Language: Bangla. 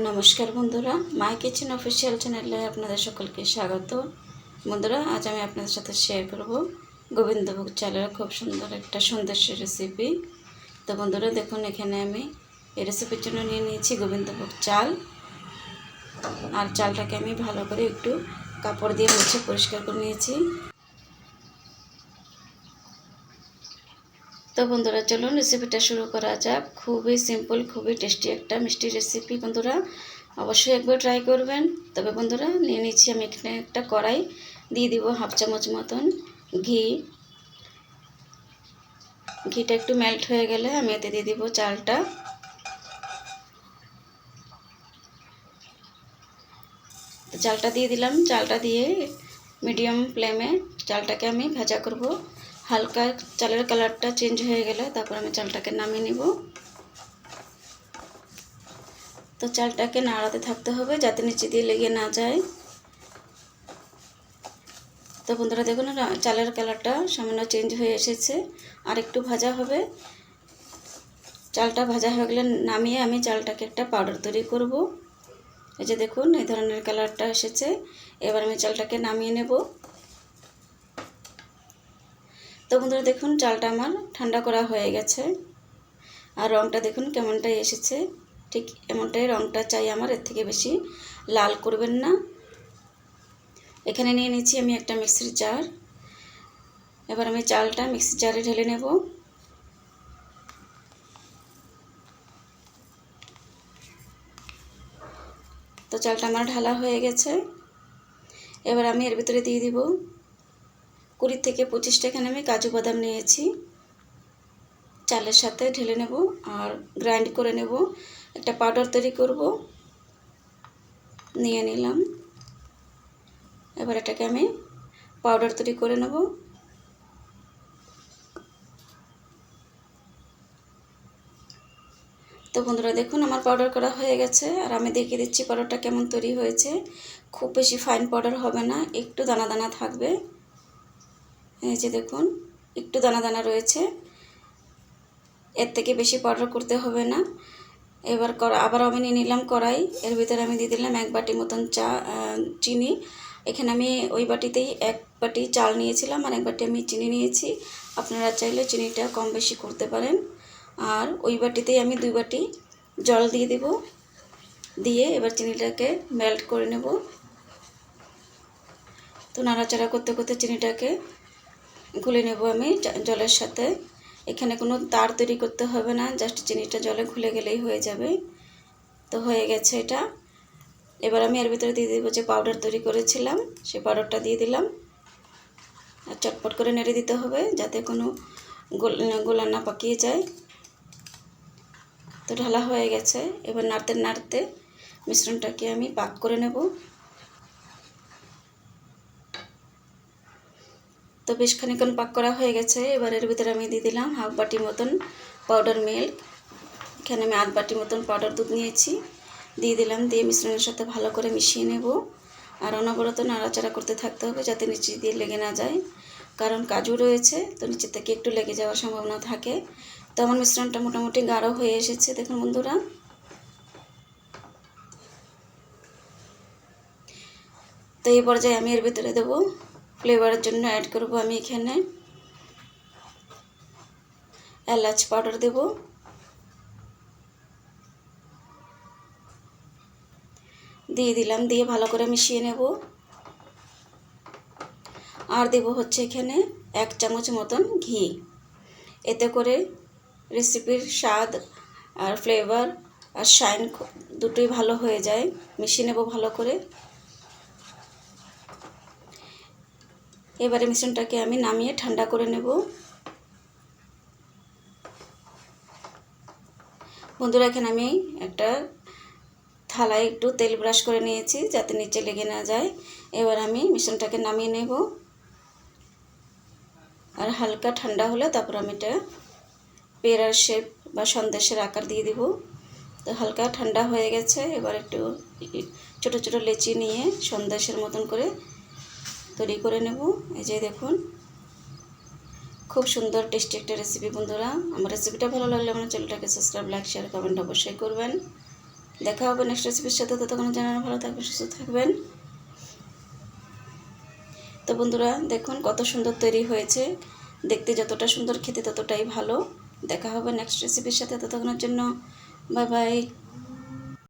নমস্কার বন্ধুরা মাই কিচেন অফিসিয়াল চ্যানেলে আপনাদের সকলকে স্বাগত। বন্ধুরা, আজ আমি আপনাদের সাথে শেয়ার করব গোবিন্দভোগ চালের খুব সুন্দর একটা সন্দেশের রেসিপি তো বন্ধুরা, দেখুন, এখানে আমি এই রেসিপির জন্য নিয়ে নিয়েছি গোবিন্দভোগ চাল। আর চালটাকে আমি ভালো করে একটু কাপড় দিয়ে মুছে পরিষ্কার করে নিয়েছি। তো বন্ধুরা, চলুন রেসিপিটা শুরু করা যাক। খুবই সিম্পল খুবই টেস্টি একটা মিষ্টি রেসিপি বন্ধুরা। অবশ্যই একবার ট্রাই করবেন। তবে বন্ধুরা, নিয়ে নিচ্ছি আমি এখানে একটা কড়াই। দিয়ে দিব হাফ চামচ মতন ঘি। ঘিটা একটু মেল্ট হয়ে গেলে আমি এতে দিয়ে দিব চালটা। চালটা দিয়ে দিলাম। চালটা দিয়ে মিডিয়াম ফ্লেমে চালটাকে আমি ভাজা করব। হালকা চালের কালারটা চেঞ্জ হয়ে গেলে তারপর আমি চালটাকে নামিয়ে নিব। তো চালটাকে নাড়াতে থাকতে হবে যাতে নিচে দিয়ে লেগে না যায়। তো বন্ধুরা দেখুন চালের কালারটা সামান্য চেঞ্জ হয়ে এসেছে। আর একটু ভাজা হবে। চালটা ভাজা হয়ে গেলে নামিয়ে আমি চালটাকে একটা পাউডার তৈরি করব। এই যে দেখুন, এই ধরনের কালারটা এসেছে। এবার আমি চালটাকে নামিয়ে নেব। তো বন্ধুরা দেখুন, চালটা আমার ঠান্ডা করা হয়ে গেছে। আর রঙটা দেখুন কেমনটাই এসেছে। ঠিক এমনটাই রঙটা চাই আমার, এর থেকে বেশি লাল করবেন না। এখানে নিয়ে নিচ্ছি আমি একটা মিক্সির জার। এবার আমি চালটা মিক্সির জারে ঢেলে নেব। তো চালটা আমার ঢালা হয়ে গেছে। এবার আমি এর ভিতরে দিয়ে দিব কুড়ি থেকে পঁচিশটা এখানে আমি কাজু বাদাম নিয়েছি। চালের সাথে ঢেলে নেব আর গ্রাইন্ড করে নেব। একটা পাউডার তৈরি করব। নিয়ে নিলাম। এবার এটাকে আমি পাউডার তৈরি করে নেব। তো বন্ধুরা, দেখুন আমার পাউডার করা হয়ে গেছে। আর আমি দেখিয়ে দিচ্ছি পাউডারটা কেমন তৈরি হয়েছে। খুব বেশি ফাইন পাউডার হবে না, একটু দানা দানা থাকবে। এই যে দেখুন, একটু দানা দানা রয়েছে। এর থেকে বেশি পাউডার করতে হবে না। এবার আবার আমি নিয়ে নিলাম কড়াই। এর ভিতরে আমি দিয়ে দিলাম এক বাটি মতন চা চিনি। এখানে আমি ওই বাটিতেই এক বাটি চাল নিয়েছিলাম আর এক বাটি আমি চিনি নিয়েছি। আপনারা চাইলে চিনিটা কম বেশি করতে পারেন। আর ওই বাটিতেই আমি দুই বাটি জল দিয়ে দেব। দিয়ে এবার চিনিটাকে মেল্ট করে নেব। তো নাড়াচাড়া করতে করতে চিনিটাকে গুলে নেব আমি জলের সাথে। এখানে কোনো তার তৈরি করতে হবে না, জাস্ট চিনিটা জলে ঘুলে গেলেই হয়ে যাবে। তো হয়ে গেছে এটা। এবার আমি এর ভিতরে দিয়ে দেবো যে পাউডার তৈরি করেছিলাম সেই পাউডারটা দিয়ে দিলাম। আর চটপট করে নেড়ে দিতে হবে যাতে কোনো গোলা না পাকিয়ে যায়। তো ঢালা হয়ে গেছে। এবার নাড়তে নাড়তে মিশ্রণটাকে আমি পাক করে নেব। তো বেশ খানিক্ষণ পাক করা হয়ে গেছে। এবার এর ভিতরে আমি দিয়ে দিলাম হাফ বাটি মতন পাউডার মিল্ক এখানে আমি আধ বাটি মতন পাউডার দুধ নিয়েছি। দিয়ে দিলাম, দিয়ে মিশ্রণের সাথে ভালো করে মিশিয়ে নেব। আর অনবরত নাড়াচাড়া করতে থাকতে হবে যাতে নিচে দিয়ে লেগে না যায়। কারণ কাজু রয়েছে, তো নিচে থেকে একটু লেগে যাওয়ার সম্ভাবনা থাকে। তো আমার মিশ্রণটা মোটামুটি গাঢ় হয়ে এসেছে, দেখুন বন্ধুরা। তো এই পর্যায়ে আমি এর ভিতরে দেবো ফ্লেভারের জন্য অ্যাড করব আমি এখানে। এলাচ পাউডার দেব। দিয়ে দিলাম, দিয়ে ভালো করে মিশিয়ে নেব। আর দেব হচ্ছে এখানে এক চামচ মতন ঘি। এতে করে রেসিপির স্বাদ আর ফ্লেভার আর শাইন দুটোই ভালো হয়ে যায়। মিশিয়ে নেব ভালো করে। এবারে মিশ্রণটাকে আমি নামিয়ে ঠান্ডা করে নেব। বন্ধুরা, এখানে আমি একটা থালায় একটু তেল ব্রাশ করে নিয়েছি যাতে নিচে লেগে না যায়। এবার আমি মিশ্রণটাকে নামিয়ে নেব। আর হালকা ঠান্ডা হলে তারপর আমি এটা পেয়ারার শেপ বা সন্দেশের আকার দিয়ে দিব। তো হালকা ঠান্ডা হয়ে গেছে। এবার একটু ছোট ছোট লেচি নিয়ে সন্দেশের মতন করে তৈরি করে নেব। এই যে দেখুন, খুব সুন্দর, টেস্টি একটা রেসিপি বন্ধুরা। আমার রেসিপিটা ভালো লাগলে আমার চ্যানেলটাকে সাবস্ক্রাইব লাইক শেয়ার কমেন্ট অবশ্যই করবেন। দেখা হবে নেক্সট রেসিপির সাথে। ততক্ষণ জানানো, ভালো থাকবেন, সুস্থ থাকবেন। তো বন্ধুরা, দেখুন কত সুন্দর তৈরি হয়েছে। দেখতে যতটা সুন্দর, খেতে ততটাই ভালো। দেখা হবে নেক্সট রেসিপির সাথে। ততক্ষণের জন্য বাই বাই